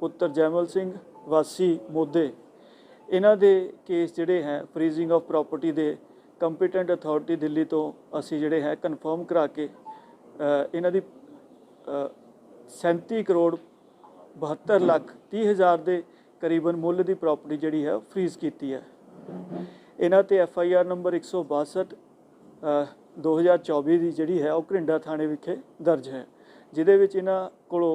ਪੁੱਤਰ ਜੈਮਲ ਸਿੰਘ ਵਾਸੀ ਮੋਦੇ। ਇਹਨਾਂ ਦੇ ਕੇਸ ਜਿਹੜੇ ਹੈ ਫਰੀਜ਼ਿੰਗ ਆਫ ਪ੍ਰਾਪਰਟੀ ਦੇ ਕੰਪੀਟੈਂਟ ਅਥਾਰਟੀ ਦਿੱਲੀ ਤੋਂ ਅਸੀਂ ਜਿਹੜੇ ਹੈ ਕਨਫਰਮ ਕਰਾ ਕੇ ਇਹਨਾਂ ਦੀ ਅ, 37 ਕਰੋੜ 72 ਲੱਖ 30 ਹਜ਼ਾਰ ਦੇ ਕਰੀਬਨ ਮੁੱਲ ਦੀ ਪ੍ਰਾਪਰਟੀ ਜਿਹੜੀ ਹੈ ਫਰੀਜ਼ ਕੀਤੀ ਹੈ। ਇਹਨਾਂ ਤੇ ਐਫ ਆਈ ਆਰ ਨੰਬਰ 162 ਅ, 2024 ਦੀ ਜਿਹੜੀ ਹੈ ਉਹ ਘਰਿੰਡਾ ਥਾਣੇ ਵਿਖੇ ਦਰਜ ਹੈ। ਜਿਹਦੇ ਵਿੱਚ ਇਹਨਾਂ ਕੋਲੋਂ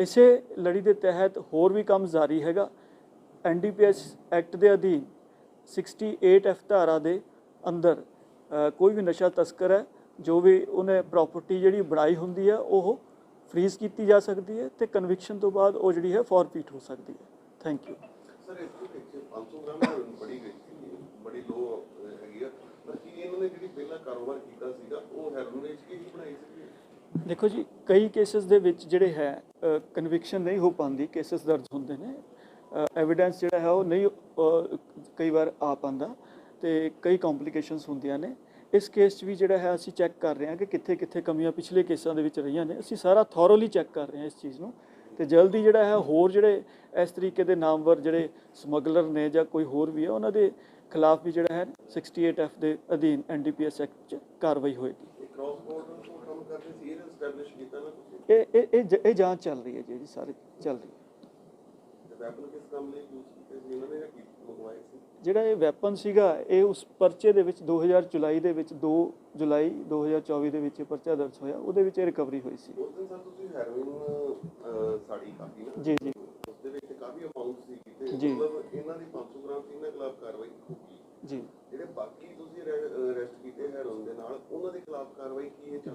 ਇਸੇ ਲੜੀ ਦੇ ਤਹਿਤ ਹੋਰ ਵੀ ਕੰਮ ਜਾਰੀ ਹੈਗਾ। ਐਨਡੀਪੀਐਸ ਐਕਟ ਦੇ ਅਧੀਨ 68 ਐਫ ਧਾਰਾ ਦੇ ਅੰਦਰ ਕੋਈ ਵੀ ਨਸ਼ਾ ਤਸਕਰ ਹੈ, ਜੋ ਵੀ ਉਹਨੇ ਪ੍ਰਾਪਰਟੀ ਜਿਹੜੀ ਬਣਾਈ ਹੁੰਦੀ ਹੈ, ਉਹ ਫਰੀਜ਼ ਕੀਤੀ ਜਾ ਸਕਦੀ ਹੈ ਤੇ ਕਨਵਿਕਸ਼ਨ ਤੋਂ ਬਾਅਦ ਉਹ ਜਿਹੜੀ ਹੈ ਫੋਰਫੀਟ ਹੋ ਸਕਦੀ ਹੈ। ਥੈਂਕ ਯੂ ਸਰ ਇਸ ਦੇ ਵਿੱਚ 500 ਗ੍ਰਾਮ ਬੜੀ ਗਈ ਬੜੀ ਲੋ ਹੈਗੀ ਆ। ਪਰ ਕੀ ਇਹਨਾਂ ਨੇ ਜਿਹੜੀ ਪਹਿਲਾਂ ਕਾਰੋਬਾਰ ਕੀਤਾ ਸੀਗਾ, ਉਹ ਹੈਰੋਇਨ ਵੇਚ ਕੇ ਦੇਖੋ ਜੀ, ਕਈ ਕੇਸਸ ਦੇ ਵਿੱਚ ਜਿਹੜੇ ਹੈ ਕਨਵਿਕਸ਼ਨ ਨਹੀਂ ਹੋ ਪਾਉਂਦੀ ਕੇਸਸ ਦਰਜ ਹੁੰਦੇ ਨੇ। ਐਵੀਡੈਂਸ ਜਿਹੜਾ ਹੈ ਉਹ ਨਹੀਂ ਕਈ ਵਾਰ ਆ ਪਾਉਂਦਾ ਤੇ ਕਈ ਕੰਪਲਿਕੇਸ਼ਨਸ ਹੁੰਦੀਆਂ ਨੇ। ਇਸ ਕੇਸ 'ਚ ਵੀ ਜਿਹੜਾ ਹੈ, ਅਸੀਂ ਚੈੱਕ ਕਰ ਰਹੇ ਹਾਂ ਕਿ ਕਿੱਥੇ ਕਿੱਥੇ ਕਮੀਆਂ ਪਿਛਲੇ ਕੇਸਾਂ ਦੇ ਵਿੱਚ ਰਹੀਆਂ ਨੇ। ਅਸੀਂ ਸਾਰਾ ਥੋਰੋਲੀ ਚੈੱਕ ਕਰ ਰਹੇ ਹਾਂ ਇਸ ਚੀਜ਼ ਨੂੰ। ਤੇ ਜਲਦੀ ਜਿਹੜਾ ਹੈ, ਹੋਰ ਜਿਹੜੇ ਇਸ ਤਰੀਕੇ ਦੇ ਨਾਮਵਰ ਜਿਹੜੇ ਸਮਗਲਰ ਨੇ ਜਾਂ ਕੋਈ ਹੋਰ ਵੀ ਹੈ, ਉਹਨਾਂ ਦੇ ਖਿਲਾਫ ਵੀ ਜਿਹੜਾ ਹੈ 68 ਐਫ ਦੇ ਅਧੀਨ ਐਨਡੀਪੀਐਸ ਐਕਟ 'ਚ ਕਾਰਵਾਈ ਹੋਏਗੀ। ਕ੍ਰਾਸ ਬਾਰਡਰ ਇਹ ਐਸਟੈਬਲਿਸ਼ ਕੀਤਾ ਨਾ ਤੁਸੀਂ? ਇਹ ਇਹ ਇਹ ਜ- ਇਹ ਜਾਂਚ ਚੱਲ ਰਹੀ ਹੈ ਜੀ ਇਹਦੀ ਸਾਰੀ ਚੱਲ ਰਹੀ ਹੈ। ਤੇ ਵੈਪਨ ਕਿਸ ਕੰਮ ਲਈ ਯੂਜ਼ ਕੀਤੇ ਸੀ ਇਹਨਾਂ ਨੇ ਜਾਂ ਕੀ ਮੰਗਵਾਏ ਸੀ? ਜਿਹੜਾ ਇਹ ਵੈਪਨ ਸੀਗਾ ਇਹ ਉਸ ਪਰਚੇ ਦੇ ਵਿੱਚ 2000 ਜੁਲਾਈ ਦੇ ਵਿੱਚ 2 ਜੁਲਾਈ 2024 ਦੇ ਵਿੱਚ ਇਹ ਪਰਚਾ ਦਰਜ ਹੋਇਆ ਉਹਦੇ ਵਿੱਚ ਇਹ ਰਿਕਵਰੀ ਹੋਈ ਸੀ। ਉਸ ਦਿਨ ਸਰ ਤੁਸੀਂ ਹੈਰੋਇਨ ਸਾੜੀ ਕਾਫੀ ਨਾ ਜੀ ਜੀ ਉਸ ਦੇ ਵਿੱਚ ਕਾਫੀ ਅਮਾਉਂਟ ਸੀ ਕਿਤੇ ਜੀ। ਮਤਲਬ ਇਹਨਾਂ ਦੀ 500 ਗ੍ਰਾਮ ਸੀ ਇਹਨਾਂ ਖਿਲਾਫ ਕਾਰਵਾਈ ਹੋਊਗੀ ਜੀ ਜਿਹੜੇ ਬਾਕੀ ਤੁਸੀਂ ਅਰੈਸਟ ਕੀਤੇ ਹੈਰੋਇਨ ਦੇ ਨਾਲ ਉਹਨਾਂ ਦੇ ਖਿਲਾਫ ਕਾਰਵਾਈ ਕੀ ਹੈ ਚੱਲ ਰਹੀ ਹੈ?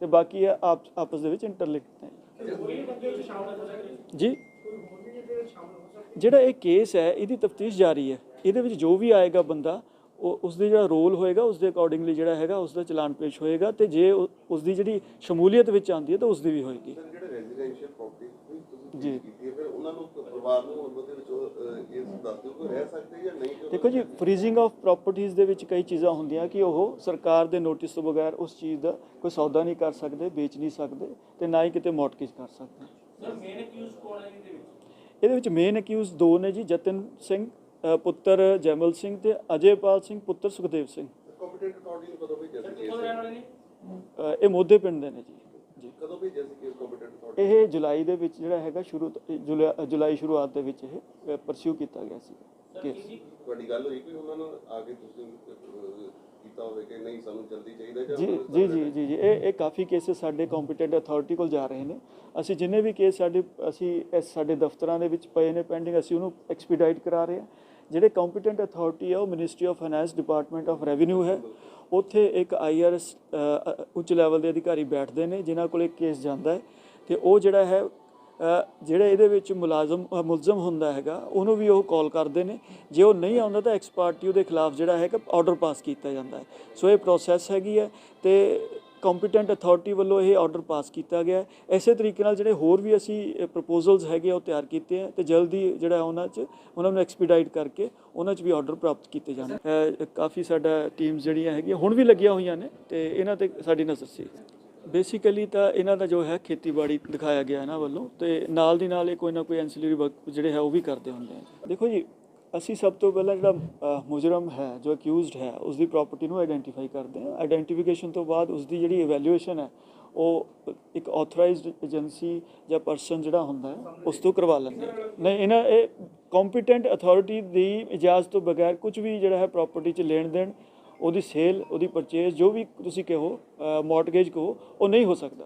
ਤੇ ਬਾਕੀ ਇਹ ਆਪ ਆਪਸ ਦੇ ਵਿੱਚ ਇੰਟਰਲਿੰਕਡ ਨੇ। ਜੀ? ਜਿਹੜਾ ਇਹ ਕੇਸ ਹੈ ਇਹਦੀ ਤਫਤੀਸ਼ ਜਾਰੀ ਹੈ। ਇਹਦੇ ਵਿੱਚ ਜੋ ਵੀ ਆਏਗਾ ਬੰਦਾ ਉਹ ਉਸ ਦੇ ਜਿਹੜਾ ਰੋਲ ਹੋਏਗਾ ਉਸ ਦੇ ਅਕੋਰਡਿੰਗਲੀ ਜਿਹੜਾ ਹੈਗਾ ਉਸ ਦਾ ਚਲਾਨ ਪੇਸ਼ ਹੋਏਗਾ ਤੇ ਜੇ ਉਸ ਦੀ ਜਿਹੜੀ ਸ਼ਮੂਲੀਅਤ ਵਿੱਚ ਆਉਂਦੀ ਹੈ ਤਾਂ ਉਸ ਦੀ ਵੀ ਹੋਏਗੀ। ਜੀ। ਜੀ ਕੀਤੀ ਹੈ ਫਿਰ ਉਹਨਾਂ ਨੂੰ ਪਰਿਵਾਰ ਨੂੰ ਉਹਦੇ ਵਿੱਚ ਅਹ, ਇਹ ਦੱਸ ਦਿਓ ਕਿ ਰਹਿ ਸਕਦੇ ਜਾਂ ਨਹੀਂ ਕਿਉਂਕਿ ਦੇਖੋ ਜੀ ਫਰੀਜ਼ਿੰਗ ਆਫ ਪ੍ਰਾਪਰਟੀਆਂ ਦੇ ਵਿੱਚ ਕਈ ਚੀਜ਼ਾਂ ਹੁੰਦੀਆਂ ਕਿ ਉਹ ਸਰਕਾਰ ਦੇ ਨੋਟਿਸ ਤੋਂ ਬਗੈਰ ਉਸ ਚੀਜ਼ ਦਾ ਕੋਈ ਸੌਦਾ ਨਹੀਂ ਕਰ ਸਕਦੇ ਵੇਚ ਨਹੀਂ ਸਕਦੇ ਤੇ ਨਾ ਹੀ ਕਿਤੇ ਮੌਟਗੇਜ ਕਰ ਸਕਦੇ। ਸਰ ਮੇਨ ਅਕਿਊਜ਼ ਕੌਣ ਹੈ ਇਹਦੇ ਵਿੱਚ? ਇਹਦੇ ਵਿੱਚ ਮੇਨ ਅਕਿਊਜ਼ ਦੋ ਨੇ ਜੀ ਜਤਨ ਸਿੰਘ ਪੁੱਤਰ ਜੈਮਲ ਸਿੰਘ ਤੇ ਅਜੇਪਾਲ ਸਿੰਘ ਪੁੱਤਰ ਸੁਖਦੇਵ ਸਿੰਘ। ਕੰਪੀਟੈਂਟ ਕਦੋਂ ਇਹ ਮੋਦੇ ਪਿੰਡ ਦੇ ਨੇ ਜੀ। ਜੀ। ਕਦੋਂ ਭੇਜਿਆ ਸੀ ਕੇਸ ਕੰਪੀਟੈਂਟ ਅਥਾਰਟੀ ਇਹ ਜੁਲਾਈ ਦੇ ਵਿੱਚ ਜਿਹੜਾ ਹੈਗਾ ਸ਼ੁਰੂ ਤੋਂ- ਜੁਲਾ- ਜੁਲਾਈ ਸ਼ੁਰੂਆਤ ਦੇ ਵਿੱਚ ਇਹ ਪਰਸਿਊ ਕੀਤਾ ਗਿਆ ਸੀ ਕੇਸ। ਤੁਹਾਡੀ ਗੱਲ ਹੋਈ ਕਿ ਉਹਨਾਂ ਨੂੰ ਆ ਕੇ ਤੁਸੀਂ ਅਹ, ਕੀਤਾ ਹੋਵੇ ਕਿ ਨਹੀਂ ਸਾਨੂੰ ਜਲਦੀ ਚਾਹੀਦਾ ਜਾਂ ਜੀ ਉਹਨਾਂ ਨੂੰ ਜੀ ਜੀ ਜੀ ਜੀ। ਇਹ ਇਹ ਕਾਫੀ ਕੇਸਿਸ ਸਾਡੇ ਕੰਪੀਟੈਂਟ ਅਥਾਰਟੀ ਕੋਲ ਜਾ ਰਹੇ ਨੇ। ਅਸੀਂ ਜਿੰਨੇ ਵੀ ਕੇਸ ਸਾਡੇ ਅਸੀਂ ਇਸ ਸਾਡੇ ਦਫ਼ਤਰਾਂ ਦੇ ਵਿੱਚ ਪਏ ਨੇ ਪੈਂਡਿੰਗ ਅਸੀਂ ਉਹਨੂੰ ਐਕਸਪੀਡਾਈਟ ਕਰਾ ਰਹੇ ਹਾਂ। ਜਿਹੜੇ ਕੰਪੀਟੈਂਟ ਅਥਾਰਟੀ ਹੈ ਉਹ ministry of finance department of revenue ਹੈ। ਉੱਥੇ ਇੱਕ ਆਈਆਰਐਸ ਉੱਚ ਲੈਵਲ ਦੇ ਅਧਿਕਾਰੀ ਬੈਠਦੇ ਨੇ, ਜਿਨ੍ਹਾਂ ਕੋਲ ਇੱਕ ਕੇਸ ਜਾਂਦਾ ਹੈ। ਤੇ ਉਹ ਜਿਹੜਾ ਹੈ ਜਿਹੜਾ ਇਹਦੇ ਵਿੱਚ ਮੁਲਾਜ਼ਮ ਮੁਲਜ਼ਮ ਹੁੰਦਾ ਹੈਗਾ, ਉਹਨੂੰ ਵੀ ਉਹ ਕਾਲ ਕਰਦੇ ਨੇ। ਜੇ ਉਹ ਨਹੀਂ ਆਉਂਦਾ ਤਾਂ ਐਕਸਪਾਰਟੀ ਉਹਦੇ ਖਿਲਾਫ ਜਿਹੜਾ ਹੈਗਾ ਆਰਡਰ ਪਾਸ ਕੀਤਾ ਜਾਂਦਾ ਹੈ। ਸੋ ਇਹ ਪ੍ਰੋਸੈਸ ਹੈਗੀ ਹੈ ਤੇ ਕੰਪੀਟੈਂਟ ਅਥਾਰਟੀ ਵੱਲੋਂ ਇਹ ਆਰਡਰ ਪਾਸ ਕੀਤਾ ਗਿਆ ਇਸੇ ਤਰੀਕੇ ਨਾਲ ਜਿਹੜੇ ਹੋਰ ਵੀ ਅਸੀਂ ਪ੍ਰਪੋਜ਼ਲਸ ਹੈਗੇ ਆ, ਉਹ ਤਿਆਰ ਕੀਤੇ ਆ ਤੇ ਜਲਦੀ ਜਿਹੜਾ ਉਹਨਾਂ 'ਚ ਉਹਨਾਂ ਨੂੰ ਐਕਸਪੀਡਾਈਟ ਕਰਕੇ ਉਹਨਾਂ 'ਚ ਵੀ ਆਰਡਰ ਪ੍ਰਾਪਤ ਕੀਤੇ ਜਾਣ। ਕਾਫੀ ਸਾਡਾ ਟੀਮਸ ਜਿਹੜੀਆਂ ਹੈਗੀਆਂ ਹੁਣ ਵੀ ਲੱਗੀਆਂ ਹੋਈਆਂ ਨੇ ਤੇ ਇਹਨਾਂ ਤੇ ਸਾਡੀ ਨਜ਼ਰ ਸੀ। ਬੇਸਿਕਲੀ ਤਾਂ ਇਹਨਾਂ ਦਾ ਜੋ ਹੈ ਖੇਤੀਬਾੜੀ ਦਿਖਾਇਆ ਗਿਆ ਇਹਨਾਂ ਵੱਲੋਂ ਤੇ ਨਾਲ ਦੀ ਨਾਲ ਇਹ ਕੋਈ ਨਾ ਕੋਈ ਐਂਸਿਲਰੀ ਵਰਕ ਜਿਹੜੇ ਹੈ ਉਹ ਵੀ ਕਰਦੇ ਹੁੰਦੇ ਆ। ਦੇਖੋ ਜੀ ਅਸੀਂ ਸਭ ਤੋਂ ਪਹਿਲਾਂ ਜਿਹੜਾ ਮੁਜਰਮ ਹੈ, ਜੋ ਅਕਿਊਜ਼ਡ ਹੈ ਉਸ ਦੀ ਪ੍ਰਾਪਰਟੀ ਨੂੰ ਆਇਡੈਂਟੀਫਾਈ ਕਰਦੇ ਹਾਂ। ਆਇਡੈਂਟੀਫਿਕੇਸ਼ਨ ਤੋਂ ਬਾਅਦ ਉਸ ਦੀ ਜਿਹੜੀ ਇਵੈਲੂਏਸ਼ਨ ਹੈ, ਉਹ ਇੱਕ ਆਥੋਰਾਈਜ਼ਡ ਏਜੰਸੀ ਜਾਂ ਪਰਸਨ ਜਿਹੜਾ ਹੁੰਦਾ ਹੈ, ਉਸ ਤੋਂ ਕਰਵਾ ਲੈਂਦੇ ਆ ਨਹੀਂ, ਇਹਨਾਂ, ਇਹ ਕੰਪੀਟੈਂਟ ਅਥਾਰਟੀ ਦੀ ਇਜਾਜ਼ਤ ਤੋਂ ਬਗੈਰ ਕੁਝ ਵੀ ਜਿਹੜਾ ਹੈ ਪ੍ਰਾਪਰਟੀ 'ਚ ਲੈਣ ਦੇਣ, ਉਹਦੀ ਸੇਲ ਉਹਦੀ ਪਰਚੇਜ਼ ਜੋ ਵੀ ਤੁਸੀਂ ਕਹੋ ਮਾਰਟਗੇਜ ਕਹੋ, ਉਹ ਨਹੀਂ ਹੋ ਸਕਦਾ।